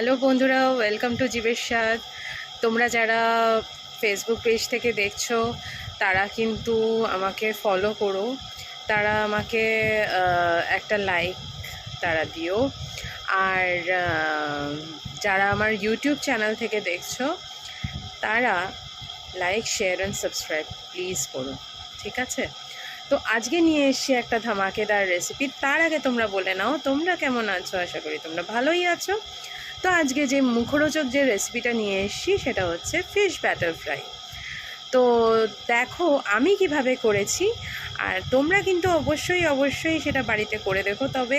Hello বন্ধুরা, welcome to জীবের স্বাদ। তোমরা যারা ফেসবুক পেজ থেকে দেখছ, তারা কিন্তু আমাকে ফলো করো। তারা আমাকে একটা লাইক তারা দিও। আর যারা আমার ইউটিউব চ্যানেল থেকে দেখছ, তারা like share and subscribe please করো, ঠিক আছে? তো আজকে নিয়ে এসেছি একটা ধামাকেদার রেসিপি তার আগে তোমরা বলে নাও, তোমরা কেমন আছো? আশা করি তোমরা ভালোই আছো। তো আজকে যে মুখরোচক যে রেসিপিটা নিয়ে এসেছি, সেটা হচ্ছে ফিশ ব্যাটার ফ্রাই তো দেখো, আমি কীভাবে করেছি, আর তোমরা কিন্তু অবশ্যই অবশ্যই সেটা বাড়িতে করে দেখো। তবে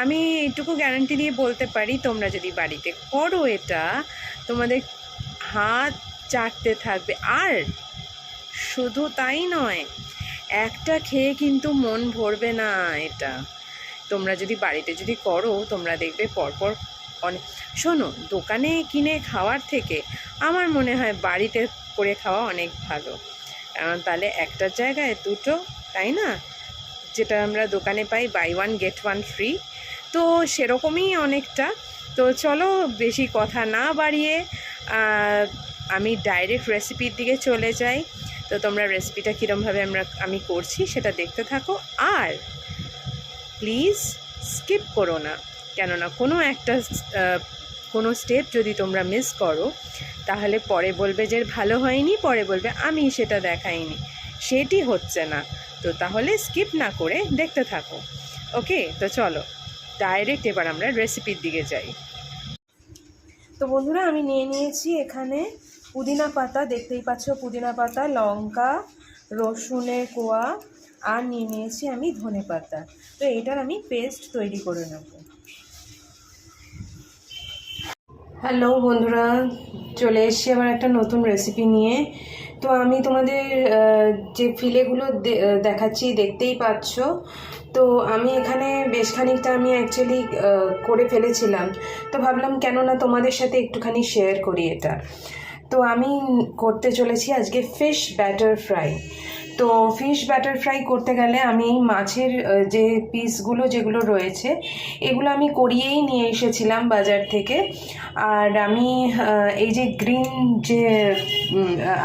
আমি এইটুকু গ্যারান্টি দিয়ে বলতে পারি, তোমরা যদি বাড়িতে করো এটা, তোমাদের হাত চাটতে থাকবে। আর শুধু তাই নয়, একটা খেয়ে কিন্তু মন ভরবে না এটা। তোমরা যদি বাড়িতে যদি করো, তোমরা দেখবে পরপর অনেক শোনো, দোকানে কিনে খাওয়ার থেকে আমার মনে হয় বাড়িতে করে খাওয়া অনেক ভালো। কারণ তাহলে একটার জায়গায় দুটো, তাই না? যেটা আমরা দোকানে পাই buy one get one free তো সেরকমই অনেকটা। তো চলো, বেশি কথা না বাড়িয়ে আমি ডাইরেক্ট রেসিপির দিকে চলে যাই। তো তোমরা রেসিপিটা কীরমভাবে আমরা, আমি করছি সেটা দেখতে থাকো। আর প্লিজ স্কিপ করো না। কেননা কোনো একটা কোনো স্টেপ যদি তোমরা মিস করো, তাহলে পরে বলবে যে ভালো হয়নি, পরে বলবে আমি সেটা দেখাইনি। সেটি হচ্ছে না। তো তাহলে স্কিপ না করে দেখতে থাকো। ওকে তো চলো ডাইরেক্ট এবার আমরা রেসিপির দিকে যাই। তো বন্ধুরা, আমি নিয়ে নিয়েছি এখানে পুদিনা পাতা। দেখতেই পাচ্ছ পুদিনা পাতা, লঙ্কা রসুনের কোয়া, আর নিয়ে নিয়েছি আমি ধনে পাতা। তো এটার আমি পেস্ট তৈরি করে নেব। হ্যালো বন্ধুরা, চলে এসেছি আবার একটা নতুন রেসিপি নিয়ে। তো আমি তোমাদের যে ফিলেগুলো দেখাচ্ছি, দেখতেই পাচ্ছ। তো আমি এখানে বেশ খানিকটা আমি অ্যাকচুয়ালি করে ফেলেছিলাম। তো ভাবলাম কেন না তোমাদের সাথে একটুখানি শেয়ার করি এটা। তো আমি করতে চলেছি আজকে ফিশ ব্যাটার ফ্রাই তো ফিশ ব্যাটার ফ্রাই করতে গেলে আমি এই মাছের যে পিসগুলো যেগুলো রয়েছে, এগুলো আমি করিয়েই নিয়ে এসেছিলাম বাজার থেকে। আর আমি এই যে গ্রিন যে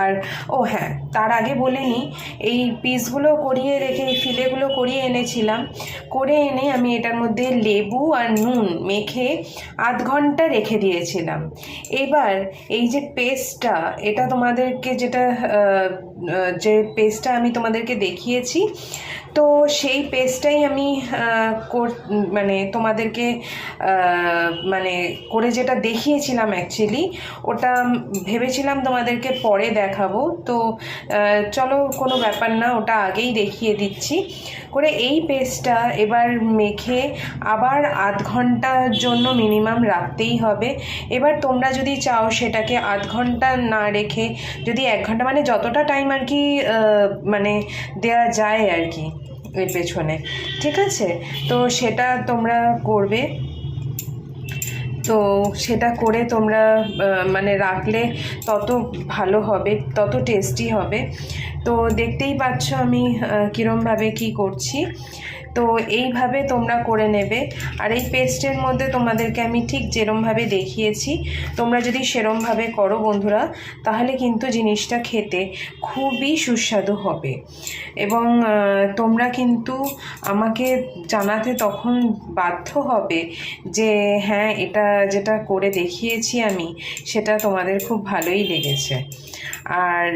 আর, ও হ্যাঁ তার আগে বলে নিই এই পিসগুলো করিয়ে রেখে, এই ফিলেগুলো করিয়ে এনেছিলাম। করে এনে আমি এটার মধ্যে লেবু আর নুন মেখে আধ ঘণ্টা রেখে দিয়েছিলাম। এবার এই যে পেস্টটা এটা তোমাদেরকে যেটা যে পেস্টটা আমি তোমাদেরকে দেখিয়েছি। তো সেই পেস্টটাই আমি মানে তোমাদেরকে মানে করে যেটা দেখিয়েছিলাম অ্যাকচুয়ালি ওটা ভেবেছিলাম তোমাদেরকে পরে দেখাবো। তো চলো কোনো ব্যাপার না, ওটা আগেই দেখিয়ে দিচ্ছি। করে এই পেস্টটা এবার মেখে আবার আধ ঘণ্টার জন্য মিনিমাম রাখতেই হবে। এবার তোমরা যদি চাও সেটাকে আধ ঘণ্টা না রেখে যদি এক ঘণ্টা মানে যতটা টাইম আর কি মানে দেয়া যায় আর কি এর পেছনে। ঠিক আছে? তো সেটা তোমরা করবে। তো সেটা করে তোমরা মানে রাখলে তত ভালো হবে, তত টেস্টি হবে। তো দেখতেই পাচ্ছ আমি কীরমভাবে কি করছি। তো এইভাবে তোমরা করে নেবে। আর এই পেস্টের মধ্যে তোমাদেরকে আমি ঠিক যেরমভাবে দেখিয়েছি, তোমরা যদি সেরমভাবে করো বন্ধুরা, তাহলে কিন্তু জিনিসটা খেতে খুবই সুস্বাদু হবে। এবং তোমরা কিন্তু আমাকে জানাতে তখন বাধ্য হবে যে হ্যাঁ এটা যেটা করে দেখিয়েছি আমি, সেটা তোমাদের খুব ভালোই লেগেছে। আর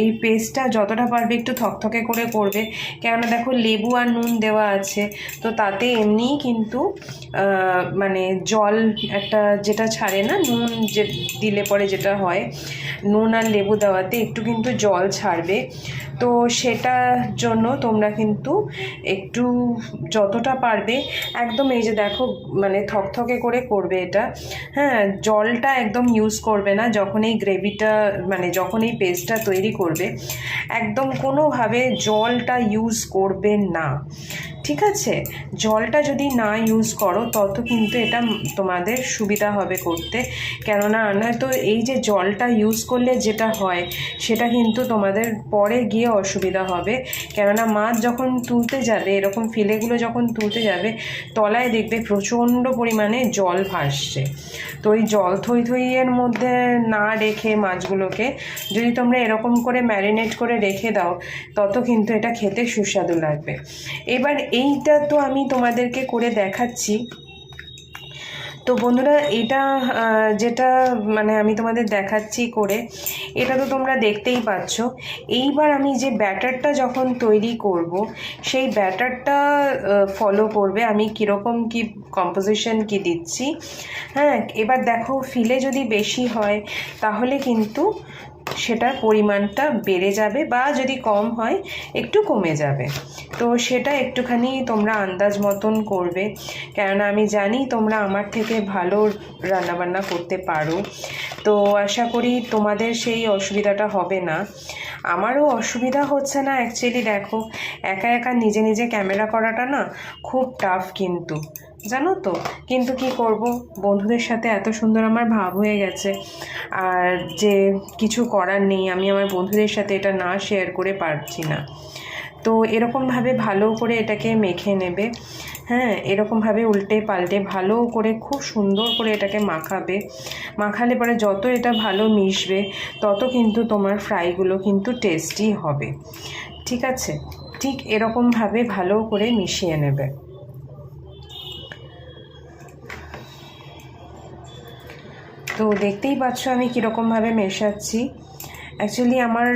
এই পেস্টটা যতটা পারবে একটু থকথকে করে করবে। কেননা দেখো, লেবু আর নুন দেওয়া আছে। তো তাতে এমনিই কিন্তু মানে জল একটা যেটা ছাড়ে না, নুন যে দিলে পরে যেটা হয়, নুন আর লেবু দেওয়াতে একটু কিন্তু জল ছাড়বে। তো সেটার জন্য তোমরা কিন্তু একটু যতটা পারবে, একদম এই যে দেখো মানে থকথকে করে করবে এটা। হ্যাঁ জলটা একদম ইউজ করবে না যখন এই গ্রেভিটা মানে যখন এই পেস্টটা তৈরি করবে। একদম কোনোভাবে জলটা ইউজ করবে না। ঠিক আছে? জলটা যদি না ইউজ করো, তত কিন্তু এটা তোমাদের সুবিধা হবে করতে। কেননা নয়তো এই যে জলটা ইউজ করলে যেটা হয়, সেটা কিন্তু তোমাদের পরে গিয়ে অসুবিধা হবে। কেননা মাছ যখন তুলতে যাবে, এরকম ফিলেগুলো যখন তুলতে যাবে, তলায় দেখবে প্রচণ্ড পরিমাণে জল ভাসছে। তো ওই জল থই থইয়ের মধ্যে না রেখে মাছগুলোকে যদি তোমরা এরকম করে ম্যারিনেট করে রেখে দাও, তত কিন্তু এটা খেতে সুস্বাদু লাগবে। এবার এইটা তো আমি তোমাদেরকে করে দেখাচ্ছি। তো বন্ধুরা, এটা যেটা মানে আমি তোমাদের দেখাচ্ছি করে, এটা তো তোমরা দেখতেই পাচ্ছ। এইবার আমি যে ব্যাটারটা যখন তৈরি করব, সেই ব্যাটারটা ফলো করবে। আমি কীরকম কি কম্পোজিশন কি দিচ্ছি। হ্যাঁ এবার দেখো ফিলে যদি বেশি হয়, তাহলে কিন্তু সেটার পরিমাণটা বেড়ে যাবে বা যদি কম হয়, একটু কমে যাবে। তো সেটা একটুখানি তোমরা আন্দাজ মতন করবে। কেননা আমি জানি তোমরা আমার থেকে ভালো রান্নাবান্না করতে পারো। তো আশা করি তোমাদের সেই অসুবিধাটা হবে না। আমারও অসুবিধা হচ্ছে না অ্যাকচুয়ালি দেখো, একা একা নিজে নিজে ক্যামেরা করাটা না খুব টাফ কিন্তু। জানো তো? কিন্তু কি করব? বন্ধুদের সাথে এত সুন্দর আমার ভাব হয়ে গেছে। আর যে কিছু করার নেই, আমি আমার বন্ধুদের সাথে এটা না শেয়ার করে পারছি না। তো এরকমভাবে ভালো করে এটাকে মেখে নেবে। হ্যাঁ এরকমভাবে উল্টে পাল্টে ভালো করে, খুব সুন্দর করে এটাকে মাখাবে। মাখালে পরে যত এটা ভালো মিশবে, তত কিন্তু তোমার ফ্রাইগুলো কিন্তু টেস্টি হবে। ঠিক আছে? ঠিক এরকমভাবে ভালো করে মিশিয়ে নেবে। তো দেখতেই পাচ্ছ আমি কীরকমভাবে মেশাচ্ছি। অ্যাকচুয়ালি আমার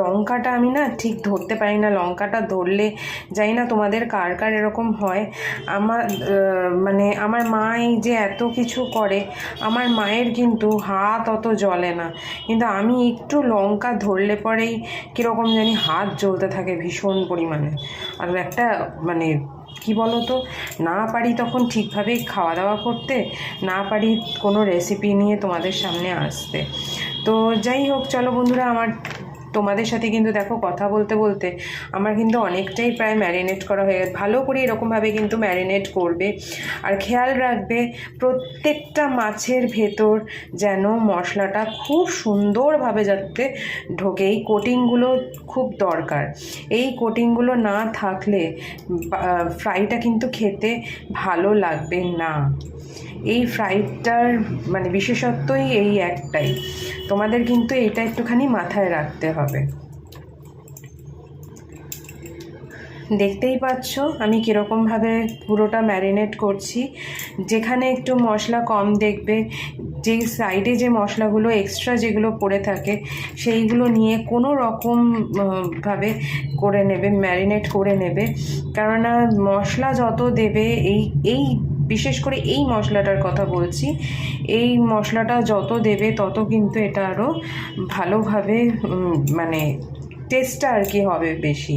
লঙ্কাটা আমি না ঠিক ধরতে পারি না। লঙ্কাটা ধরলে জানি না তোমাদের কার কার এরকম হয়। আমার মানে আমার মা এই যে এত কিছু করে, আমার মায়ের কিন্তু হাত অত জ্বলে না। কিন্তু আমি একটু লঙ্কা ধরলে পরেই কীরকম জানি হাত জ্বলতে থাকে ভীষণ পরিমাণে। আর একটা মানে কি বলো তো না পারি তখন ঠিকভাবেই খাওয়া দাওয়া করতে, না পারি কোনো রেসিপি নিয়ে তোমাদের সামনে আসতে। তো যাই হোক, চলো বন্ধুরা, আমার তোমাদের সাথে কিন্তু দেখো কথা বলতে বলতে আমার কিন্তু অনেকটাই প্রায় ম্যারিনেট করা হয়ে গেছে। ভালো করে এরকমভাবে কিন্তু ম্যারিনেট করবে। আর খেয়াল রাখবে, প্রত্যেকটা মাছের ভেতর যেন মশলাটা খুব সুন্দরভাবে যাতে ঢোকে। এই কোটিংগুলো খুব দরকার। এই কোটিংগুলো না থাকলে ফ্রাইটা কিন্তু খেতে ভালো লাগবে না। এই ফ্রাইডটার মানে বিশেষত্বই এই একটাই। তোমাদের কিন্তু এটা একটুখানি মাথায় রাখতে হবে। দেখতেই পাচ্ছ আমি কীরকমভাবে পুরোটা ম্যারিনেট করছি। যেখানে একটু মশলা কম দেখবে যে সাইডে যে মশলাগুলো এক্সট্রা যেগুলো পড়ে থাকে সেইগুলো নিয়ে কোনো রকম আহ, ভাবে করে নেবে ম্যারিনেট করে নেবে। কেননা মশলা যত দেবে এই এই বিশেষ করে এই মশলাটার কথা বলছি, এই মশলাটা যত দেবে তত কিন্তু এটা আরও ভালোভাবে মানে টেস্টটা আর কি হবে বেশি।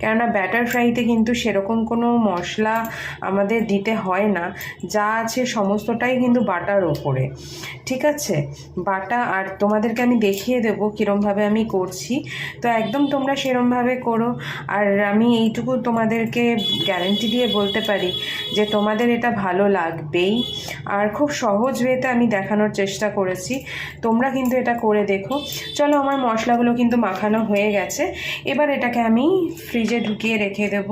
কেননা ব্যাটার ফ্রাইতে কিন্তু সেরকম কোনো মশলা আমাদের দিতে হয় না। যা আছে সমস্তটাই কিন্তু বাটার ওপরে। ঠিক আছে? বাটা আর তোমাদেরকে আমি দেখিয়ে দেবো কীরমভাবে আমি করছি। তো একদম তোমরা সেরমভাবে করো। আর আমি এইটুকু তোমাদেরকে গ্যারেন্টি দিয়ে বলতে পারি যে তোমাদের এটা ভালো লাগবেই। আর খুব সহজ ওয়েতে আমি দেখানোর চেষ্টা করেছি। তোমরা কিন্তু এটা করে দেখো। চলো আমার মশলাগুলো কিন্তু মাখানো হয়ে গেছে। এবার এটাকে আমি ফ্রিজে ঢুকিয়ে রেখে দেব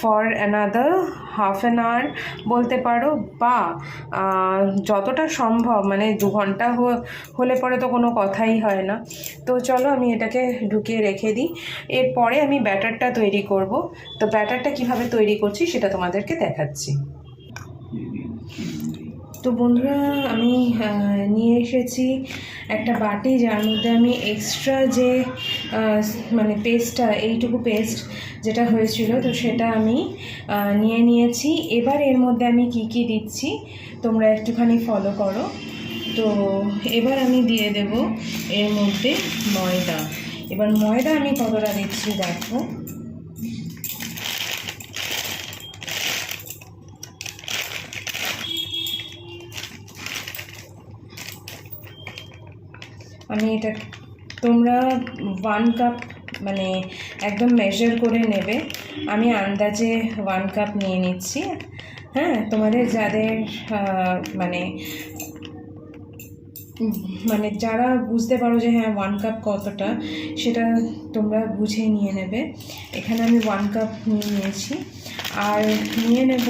for another half an hour বলতে পারো, বা যতটা সম্ভব মানে দু ঘণ্টা হলে পরে তো কোনো কথাই হয় না। তো চলো আমি এটাকে ঢুকিয়ে রেখে দিই। এরপরে আমি ব্যাটারটা তৈরি করব। তো ব্যাটারটা কীভাবে তৈরি করছি সেটা তোমাদেরকে দেখাচ্ছি। তো বন্ধুরা, আমি নিয়ে এসেছি একটা বাটি যার মধ্যে আমি এক্সট্রা যে মানে পেস্টটা এইটুকু পেস্ট যেটা হয়েছিল, তো সেটা আমি নিয়ে নিয়েছি। এবার এর মধ্যে আমি কি কি দিচ্ছি, তোমরা একটুখানি ফলো করো। তো এবার আমি দিয়ে দেব এর মধ্যে ময়দা। এবার ময়দা আমি কতটা দিচ্ছি, দেখো। আমি এটা তোমরা ওয়ান কাপ মানে একদম মেজার করে নেবে। আমি আন্দাজে ওয়ান কাপ নিয়ে নিচ্ছি। হ্যাঁ তোমাদের যাদের মানে মানে যারা বুঝতে পারো যে হ্যাঁ ওয়ান কাপ কতটা, সেটা তোমরা বুঝে নিয়ে নেবে। এখানে আমি ওয়ান কাপ নিয়ে নিয়েছি। আর নিয়ে নেব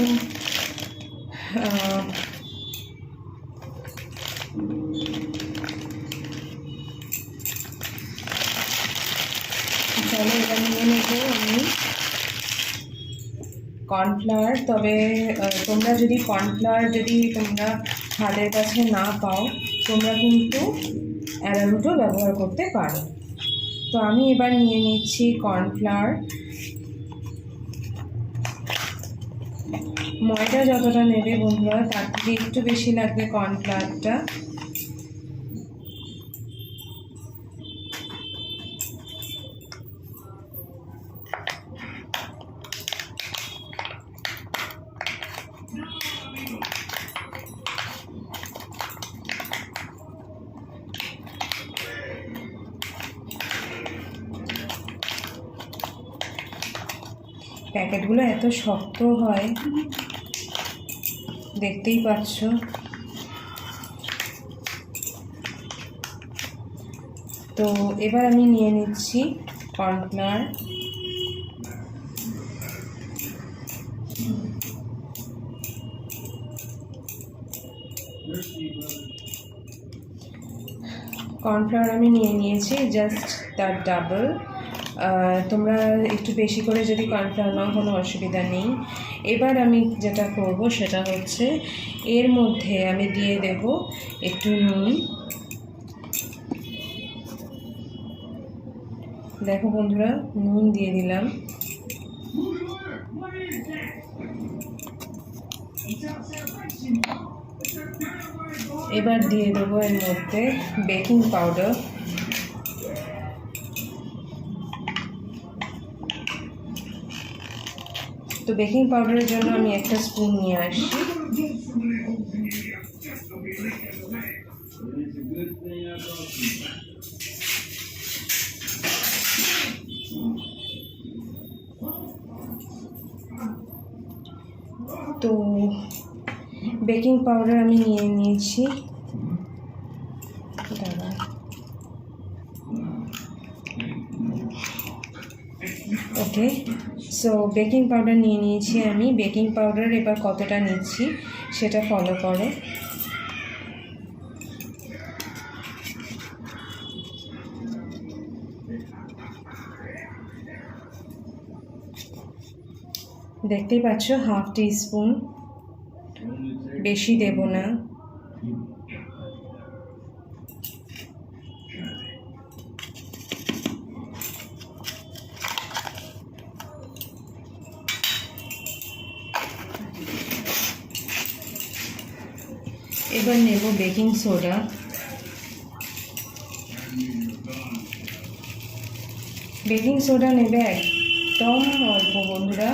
চলো এবার নিয়ে নেব আমি কর্নফ্লাওয়ার তবে তোমরা যদি কর্নফ্লাওয়ার যদি তোমরা হাতের কাছে না পাও, তোমরা কিন্তু অ্যারারুটও ব্যবহার করতে পারো। তো আমি এবার নিয়ে নিচ্ছি কর্নফ্লাওয়ার ময়দা যতটা নেবে বন্ধুরা, তার থেকে একটু বেশি লাগবে কর্নফ্লাওয়ারটা প্যাকেটগুলো এত শক্ত হয়। দেখতেই পাচ্ছ। তো এবার আমি নিয়ে নিচ্ছি কর্নফ্লাওয়ার কর্নফ্লাওয়ার আমি নিয়ে নিয়েছি, জাস্ট তার ডাবল। তোমরা একটু বেশি করে যদি কর্নফ্লাওয়ার নাও, কোনো অসুবিধা নেই। এবার আমি যেটা করব সেটা হচ্ছে, এর মধ্যে আমি দিয়ে দেব একটু নুন। দেখো বন্ধুরা, নুন দিয়ে দিলাম। এবার দিয়ে দেবো এর মধ্যে বেকিং পাউডার। বেকিং পাউডারের জন্য আমি একটা স্পুন নিয়ে আসি। তো বেকিং পাউডার আমি নিয়ে নিয়েছি। দাঁড়া। ওকে সো বেকিং পাউডার নিয়ে নিয়েছি আমি। বেকিং পাউডার এবার কতটা নিচ্ছি সেটা ফলো করো। দেখতেই পাচ্ছ হাফ টি স্পুন বেশি দেব না। এবার নেব বেকিং সোডা। বেকিং সোডা নেবে একদম অল্প, বন্ধুরা।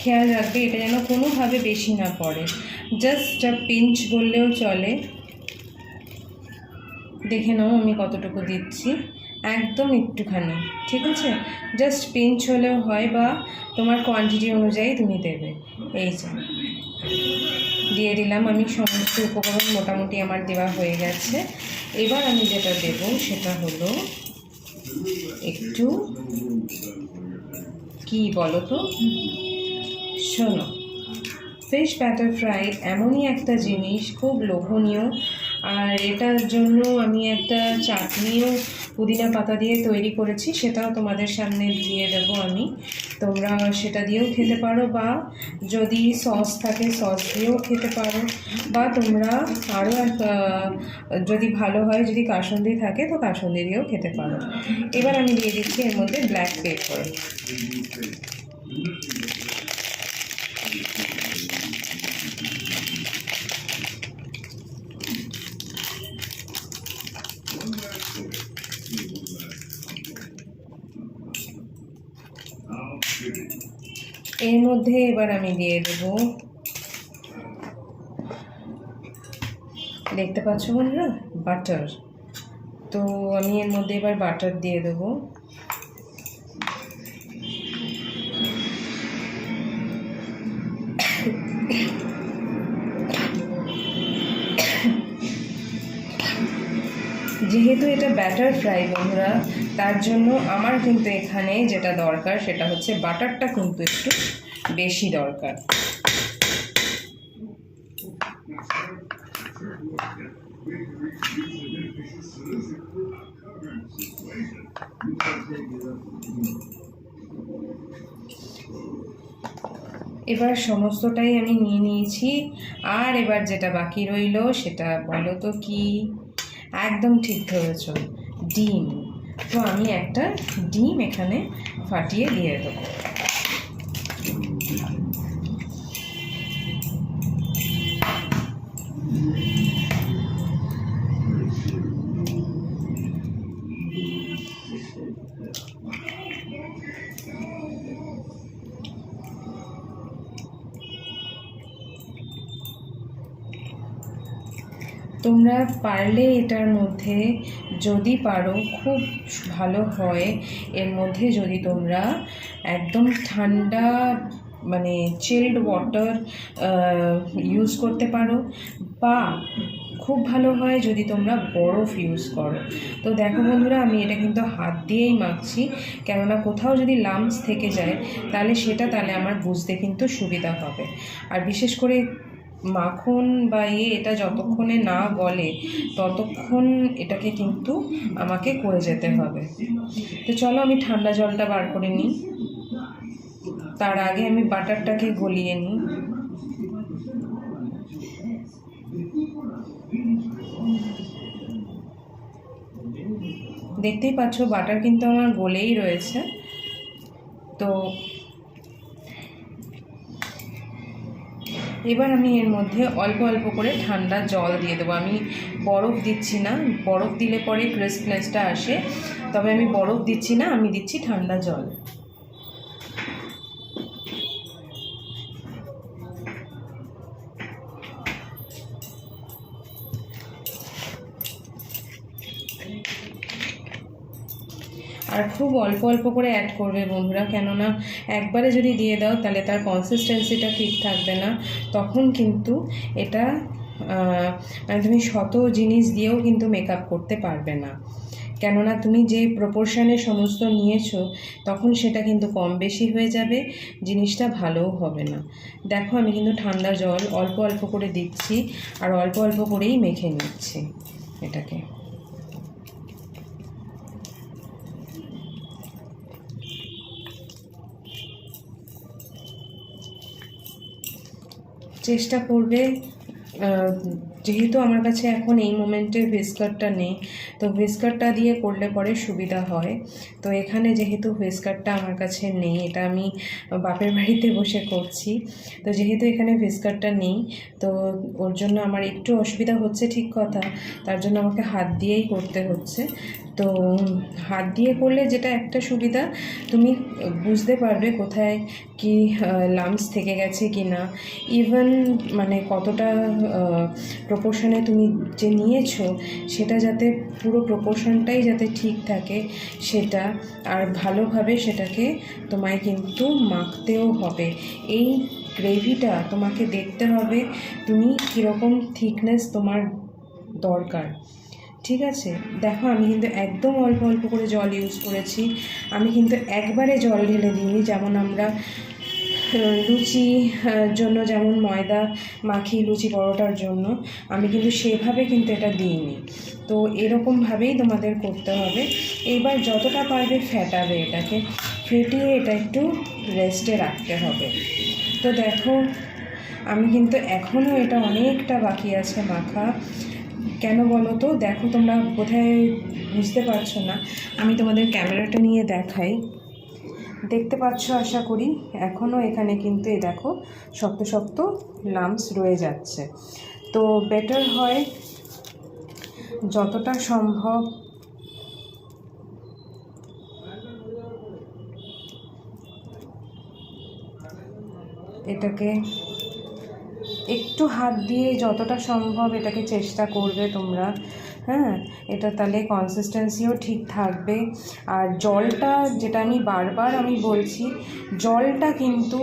খেয়াল রাখবে, এটা যেন কোনোভাবে বেশি না পড়ে। জাস্ট পিঞ্চ বললেও চলে। দেখে নাও আমি কতটুকু দিচ্ছি। একদম একটুখানি, ঠিক আছে? জাস্ট পিঞ্চ হলেও হয় বা তোমার কোয়ান্টিটি অনুযায়ী তুমি দেবে। এই যে। দিয়ে দিলাম আমি সমস্ত উপকরণ মোটামুটি আমার দেওয়া হয়ে গেছে। এবার আমি যেটা দেব সেটা হলো একটু কি বলো তো শোনো ফিশ ব্যাটার ফ্রাই এমনই একটা জিনিস খুব লোভনীয়। আর এটার জন্য আমি একটা চাটনিও পুদিনা পাতা দিয়ে তৈরি করেছি, সেটাও তোমাদের সামনে দিয়ে দেব আমি। তোমরা সেটা দিয়েও খেতে পারো বা যদি সস থাকে, সস দিয়েও খেতে পারো। বা তোমরা আরও যদি ভালো হয়, যদি কাসন্দি থাকে, তো কাসন্দি দিয়েও খেতে পারো। এবার আমি দিয়ে দিচ্ছি এর মধ্যে ব্ল্যাক পেপার এর মধ্যে এবার আমি দিয়ে দেব। দেখতে পাচ্ছ বন্ধুরা? বাটার তো আমি এর মধ্যে এবার বাটার দিয়ে দেবো। যেহেতু এটা ব্যাটার ফ্রাই বন্ধুরা তার জন্য আমার কিন্তু এখানে যেটা দরকার সেটা হচ্ছে বাটারটা কিন্তু একটু বেশি দরকার। এবার সমস্তটাই আমি নিয়ে নিয়েছি। আর এবার যেটা বাকি রইল সেটা বলো তো কি? একদম ঠিক ধরেছ। ডিম। তো আমি একটা ডিম এখানে ফাটিয়ে দিয়ে দেবো। তোমরা পারলে এটার মধ্যে যদি পারো, খুব ভালো হয়। এর মধ্যে যদি তোমরা একদম ঠান্ডা মানে চিল্ড ওয়াটার ইউজ করতে পারো বা খুব ভালো হয় যদি তোমরা বরফ ইউজ করো। তো দেখো বন্ধুরা, আমি এটা কিন্তু হাত দিয়েই মাখছি। কেননা কোথাও যদি লাম্পস থেকে যায়, তাহলে সেটা তাহলে আমার বুঝতে কিন্তু সুবিধা হবে। আর বিশেষ করে মাখন বা ইয়ে এটা যতক্ষণে না গলে, ততক্ষণ এটাকে কিন্তু আমাকে করে যেতে হবে। তো চলো আমি ঠান্ডা জলটা বার করে নিই। তার আগে আমি বাটারটাকে গলিয়ে নিই। দেখতেই পাচ্ছ বাটার কিন্তু আমার গলেই রয়েছে। তো এবার আমি এর মধ্যে অল্প অল্প করে ঠান্ডা জল দিয়ে দেবো। আমি বরফ দিচ্ছি না, বরফ দিলে পরে ক্রিসপ্লেসটা আসে। তবে আমি বরফ দিচ্ছি না, আমি দিচ্ছি ঠান্ডা জল। খুব অল্প অল্প করে অ্যাড করবে বন্ধুরা। কেননা একবারে যদি দিয়ে দাও, তাহলে তার কনসিস্টেন্সিটা ঠিক থাকবে না। তখন কিন্তু এটা মানে তুমি শত জিনিস দিয়েও কিন্তু মেকআপ করতে পারবে না। কেননা তুমি যে প্রপোর্শনে সমস্ত নিয়েছো, তখন সেটা কিন্তু কম বেশি হয়ে যাবে, জিনিসটা ভালোও হবে না। দেখো, আমি কিন্তু ঠান্ডা জল অল্প অল্প করে দিচ্ছি, আর অল্প অল্প করেই মেখে নিচ্ছি এটাকে। চেষ্টা করবে যেহেতু আমার কাছে এখন এই মোমেন্টে হুইস্কারটা নেই, তো হুইস্কারটা দিয়ে করলে পরে সুবিধা হয়। তো এখানে যেহেতু হুইস্কারটা আমার কাছে নেই, এটা আমি বাপের বাড়িতে বসে করছি, তো যেহেতু এখানে হুইস্কারটা নেই, তো ওর জন্য আমার একটু অসুবিধা হচ্ছে ঠিক কথা, তার জন্য আমাকে হাত দিয়েই করতে হচ্ছে। তো হাত দিয়ে করলে যেটা একটা সুবিধা, তুমি বুঝতে পারবে কোথায় কি লামস থেকে গেছে কি না। ইভেন মানে কতটা প্রপোর্শনে তুমি যে নিয়েছো, সেটা যাতে পুরো প্রপোর্শনটাই যাতে ঠিক থাকে, সেটা আর ভালোভাবে সেটাকে তোমায় কিন্তু মাখতেও হবে। এই গ্রেভিটা তোমাকে দেখতে হবে, তুমি কীরকম থিকনেস তোমার দরকার। ঠিক আছে? দেখো, আমি কিন্তু একদম অল্প অল্প করে জল ইউজ করেছি। আমি কিন্তু একবারে জল ঢেলে দিইনি, যেমন আমরা লুচি জন্য যেমন ময়দা মাখি লুচি পরোটার জন্য, আমি কিন্তু সেভাবে কিন্তু এটা দিইনি। তো এরকমভাবেই তোমাদের করতে হবে। এইবার যতটা পারবে ফেটাবে এটাকে, ফেটিয়ে এটা একটু রেস্টে রাখতে হবে। তো দেখো, আমি কিন্তু এখনও এটা অনেকটা বাকি আছে মাখা। কেন বলো তো? দেখো তোমরা বোধহয় বুঝতে পারছ না। আমি তোমাদের ক্যামেরাটা নিয়ে দেখাই। দেখতে পাচ্ছ আশা করি এখনও এখানে কিন্তু এই দেখো শক্ত শক্ত লাম্পস রয়ে যাচ্ছে। তো বেটার হয় যতটা সম্ভব এটাকে একটু হাত দিয়ে যতটা সম্ভব এটাকে চেষ্টা করবে তোমরা হ্যাঁ? এটা তাহলে কনসিস্টেন্সিও ঠিক থাকবে। আর জলটা যেটা আমি বারবার আমি বলছি, জলটা কিন্তু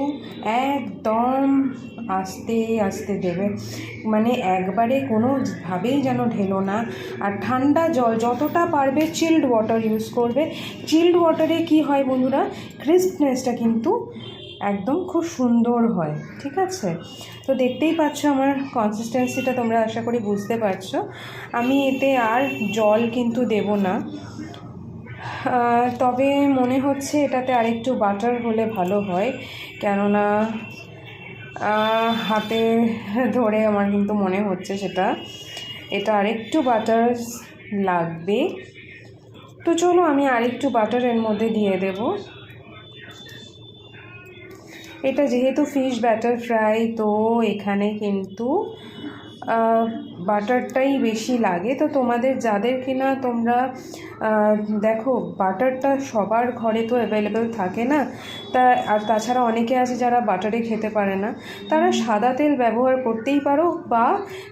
একদম আস্তে আস্তে দেবে। মানে একবারে কোনোভাবেই যেন ঢেলো না। আর ঠান্ডা জল যতটা পারবে চিল্ড ওয়াটার ইউজ করবে। চিল্ড ওয়াটারে কি হয় বন্ধুরা? ক্রিস্পনেসটা কিন্তু একদম খুব সুন্দর হয়, ঠিক আছে? তো দেখতেই পাচ্ছ আমার কনসিস্টেন্সিটা তোমরা আশা করি বুঝতে পারছ। আমি এতে আর জল কিন্তু দেব না। তবে মনে হচ্ছে এটাতে আরেকটু বাটার হলে ভালো হয়, কেননা হাতে ধরে আমার কিন্তু মনে হচ্ছে সেটা। এটা আরেকটু বাটার লাগবে। তো চলো আমি আরেকটু বাটার এর মধ্যে দিয়ে দেবো। এটা যেহেতু ফিশ ব্যাটার ফ্রাই তো এখানে কিন্তু বাটারটাই বেশি লাগে। তো তোমাদের যাদের কিনা তোমরা দেখো বাটারটা সবার ঘরে তো অ্যাভেলেবেল থাকে না। তা, আর তাছাড়া অনেকে আছে যারা বাটারে খেতে পারে না। তারা সাদা তেল ব্যবহার করতেই পারো বা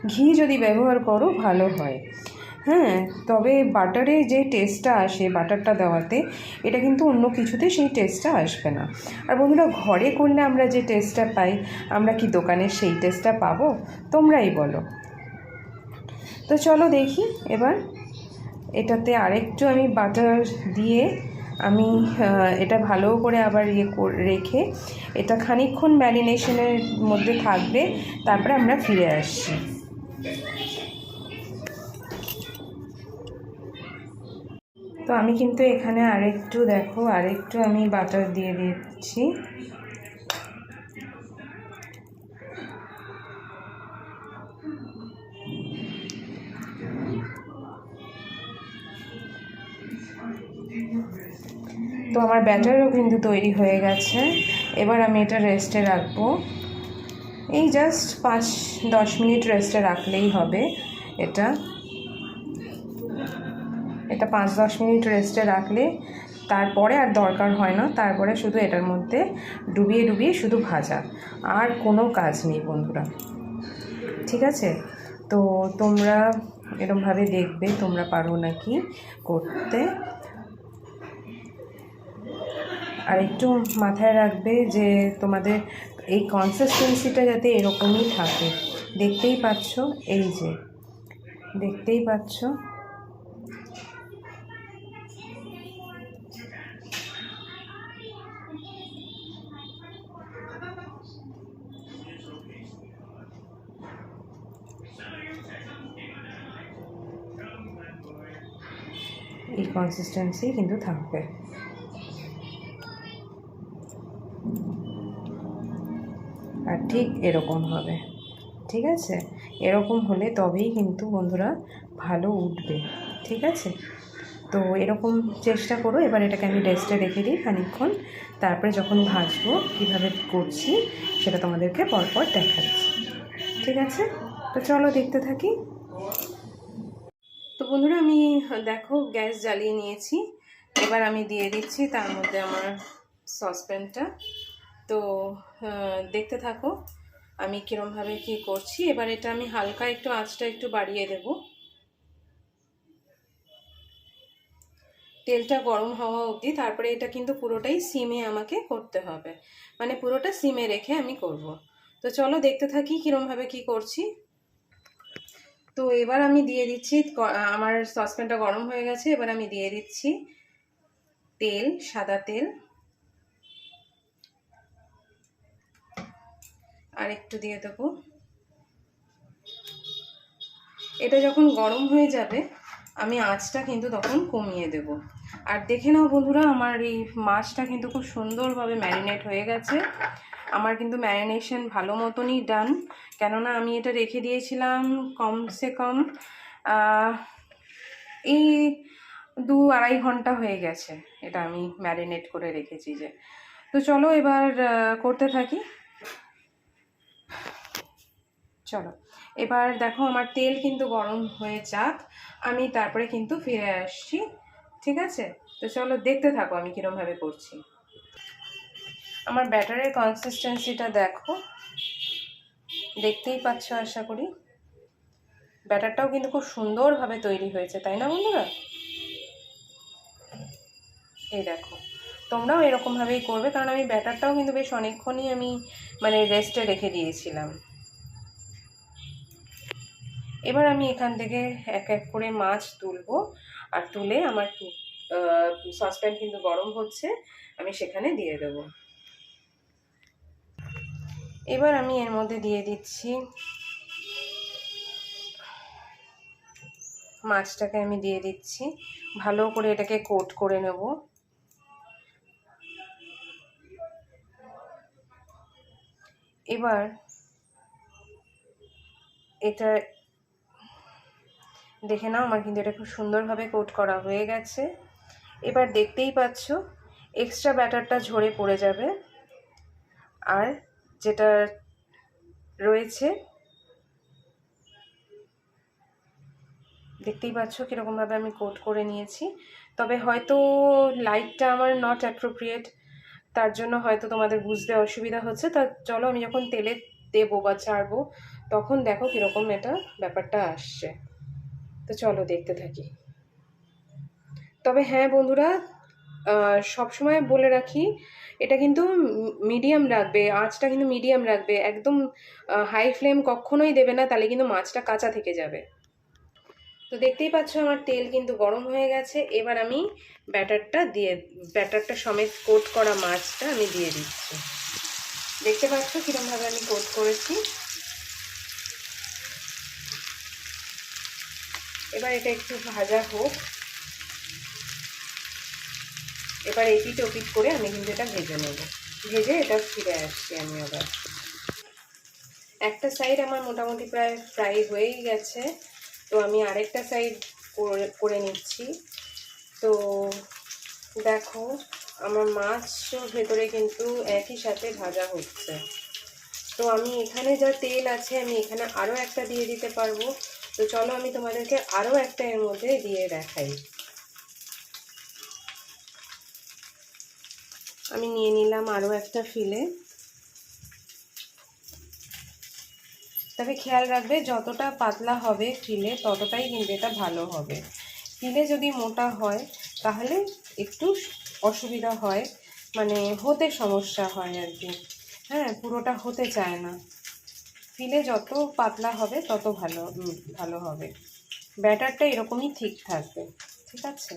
ঘি যদি ব্যবহার করো, ভালো হয়। হ্যাঁ তবে বাটারে যে টেস্টটা আসে বাটারটা দেওয়াতে, এটা কিন্তু অন্য কিছুতে সেই টেস্টটা আসবে না। আর বন্ধুরা, ঘরে করলে আমরা যে টেস্টটা পাই, আমরা কি দোকানে সেই টেস্টটা পাবো? তোমরাই বলো। তো চলো দেখি, এবার এটাতে আরেকটু আমি বাটার দিয়ে আমি এটা ভালো করে আবার ইয়ে রেখে এটা খানিকক্ষণ ম্যারিনেশনের মধ্যে থাকবে, তারপরে আমরা ফিরে আসছি। তো আমি কিন্তু এখানে আরেকটু দেখো, আরেকটু আমি বাটার দিয়ে দিচ্ছি। তো আমার ব্যাটারও কিন্তু তৈরি হয়ে গেছে। এবার আমি এটা রেস্টে রাখব। এই জাস্ট পাঁচ, দশ মিনিট রেস্টে রাখলেই হবে এটা। এটা পাঁচ দশ মিনিট রেস্টে রাখলে তারপরে আর দরকার হয় না। তারপরে শুধু এটার মধ্যে ডুবিয়ে ডুবিয়ে শুধু ভাজা। আর কোনো কাজ নেই বন্ধুরা। ঠিক আছে? তো তোমরা এরমভাবে দেখবে, তোমরা পারো নাকি করতে। আর একটু মাথায় রাখবে যে তোমাদের এই কনসিস্টেন্সিটা যাতে এরকমই থাকে। দেখতেই পাচ্ছ? এই যে, দেখতেই পাচ্ছ? কনসিস্টেন্সি কিন্তু থাকবে। আর ঠিক এরকম হবে, ঠিক আছে? এরকম হলে তবেই কিন্তু বন্ধুরা ভালো উঠবে, ঠিক আছে? তো এরকম চেষ্টা করো, এবার এটাকে আমি ডেস্টে রেখে দিই খানিকক্ষণ। তারপরে যখন ভাজবো, কীভাবে করছি, সেটা তোমাদেরকে পরপর দেখাচ্ছি, ঠিক আছে? তো চলো দেখতে থাকি। বন্ধুরা, আমি, দেখো, গ্যাস জ্বালিয়ে নিয়েছি। এবার আমি দিয়ে দিচ্ছি তার মধ্যে আমার সসপ্যানটা। তো দেখতে থাকো, আমি কীরমভাবে কি করছি। এবার এটা আমি হালকা একটু আঁচটা একটু বাড়িয়ে দেব। তেলটা গরম হওয়া অবধি তারপরে এটা কিন্তু পুরোটাই সিমে আমাকে করতে হবে। মানে পুরোটা সিমে রেখে আমি করব। তো চলো দেখতে থাকি কীরমভাবে কি করছি। তো এবার আমি দিয়ে দিচ্ছি আমার সসপ্যানটা গরম হয়ে গেছে, এবার আমি দিয়ে দিচ্ছি তেল, সাদা তেল। আর একটু দিয়ে দেবো। এটা যখন গরম হয়ে যাবে, আমি আঁচটা কিন্তু তখন কমিয়ে দেব। আর দেখে নাও বন্ধুরা, আমার এই মাছটা কিন্তু খুব সুন্দরভাবে ম্যারিনেট হয়ে গেছে। আমার কিন্তু ম্যারিনেশন ভালো মতনই ডান। কেননা আমি এটা রেখে দিয়েছিলাম কমসে কম এই দু আড়াই ঘণ্টা হয়ে গেছে এটা আমি ম্যারিনেট করে রেখেছি যে। তো চলো এবার করতে থাকি। চলো, এবার দেখো আমার তেল কিন্তু গরম হয়ে যাক, আমি তারপরে কিন্তু ফিরে আসছি, ঠিক আছে? তো চলো দেখতে থাকো আমি কীরমভাবে করছি। আমার ব্যাটারের কনসিস্টেন্সিটা দেখো। দেখতেই পাচ্ছ, আশা করি। ব্যাটারটাও কিন্তু খুব সুন্দরভাবে তৈরি হয়েছে, তাই না বন্ধুরা? এই দেখো, তোমরাও এরকমভাবেই করবে, কারণ আমি ব্যাটারটাও কিন্তু বেশ অনেকক্ষণই আমি মানে রেস্টে রেখে দিয়েছিলাম। এবার আমি এখান থেকে এক এক করে মাছ তুলবো, আর তুলে আমার সসপ্যান কিন্তু গরম হচ্ছে, আমি সেখানে দিয়ে দেব। এবার আমি এর মধ্যে দিয়ে দিচ্ছি মাছটাকে আমি দিয়ে দিচ্ছি। ভালো করে এটাকে কোট করে নেব। এবার এটা দেখে নাও, আমার কিন্তু এটা খুব সুন্দরভাবে কোট করা হয়ে গেছে। এবার দেখতেই পাচ্ছ, এক্সট্রা ব্যাটারটা ঝরে পড়ে যাবে। আর যেটা রয়েছে। দেখতেই পাচ্ছ কীরকমভাবে আমি কোট করে নিয়েছি। তবে হয়তো লাইটটা আমার নট অ্যাপ্রোপ্রিয়েট তার জন্য হয়তো তোমাদের বুঝতে অসুবিধা হচ্ছে। তা চলো আমি যখন তেলে দেবো বা ছাড়বো, তখন দেখো কীরকম এটা ব্যাপারটা আসছে। তো চলো দেখতে থাকি। তবে হ্যাঁ বন্ধুরা সবসময় বলে রাখি এটা কিন্তু মিডিয়াম রাখবে, আঁচটা কিন্তু মিডিয়াম রাখবে, একদম হাই ফ্লেম কখনোই দেবে না, তাহলে কিন্তু মাছটা কাঁচা থেকে যাবে। তো দেখতেই পাচ্ছ আমার তেল কিন্তু গরম হয়ে গেছে, এবার আমি ব্যাটারটা দিয়ে, ব্যাটারটা সমেত কোট করা মাছটা আমি দিয়ে দিচ্ছি। দেখতে পাচ্ছ কীরকমভাবে আমি কোট করেছি? এবার এটা একটু ভাজা হোক। এবার এপিট ওপিট করে আমি কিন্তু এটা ভেজে নেব। ভেজে এটা ফিরে আসছি আমি আবার। একটা সাইড আমার মোটামুটি প্রায় ফ্রাই হয়েই গেছে। তো আমি আরেকটা সাইড করে নিচ্ছি। তো দেখো, আমার মাছ ভেতরে কিন্তু একই সাথে ভাজা হচ্ছে। তো আমি এখানে যা তেল আছে, আমি এখানে আরও একটা দিয়ে দিতে পারব। তো চলো আমি তোমাদেরকে আরও একটা এর মধ্যে দিয়ে দেখাই। আমি নিয়ে নিলাম আরও একটা ফিলে। তবে খেয়াল রাখবে, যতটা পাতলা হবে ফিলে, ততটাই কিন্তু এটা ভালো হবে। ফিলে যদি মোটা হয়, তাহলে একটু অসুবিধা হয় মানে হতে সমস্যা হয় আর কি। হ্যাঁ পুরোটা হতে চায় না। ফিলে যত পাতলা হবে, তত ভালো ভালো হবে। ব্যাটারটা এরকমই ঠিক থাকবে। ঠিক আছে?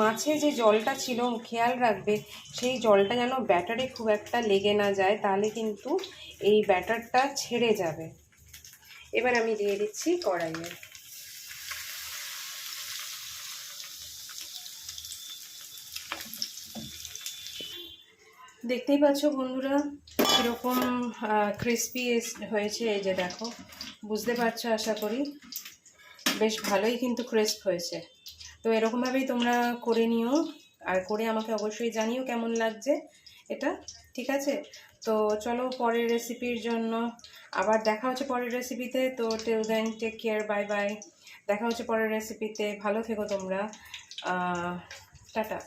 মাছে যে জলটা ছিল খেয়াল রাখবে, সেই জলটা যেন ব্যাটারে খুব একটা লেগে না যায়, তাহলে কিন্তু এই ব্যাটারটা ছেড়ে যাবে। এবার আমি দিয়ে দিচ্ছি কড়াইয়ে। দেখতেই পাচ্ছ বন্ধুরা, কীরকম ক্রিসপি হয়েছে এই যে দেখো। বুঝতে পারছ আশা করি? বেশ ভালোই কিন্তু ক্রিস্প হয়েছে। তো এরকমভাবেই তোমরা করে নিও। আর করে আমাকে অবশ্যই জানিও কেমন লাগছে এটা, ঠিক আছে? তো চলো পরের রেসিপির জন্য। আবার দেখা হচ্ছে পরের রেসিপিতে তো till then take care bye bye দেখা হচ্ছে পরের রেসিপিতে ভালো থেকো তোমরা। টাটা।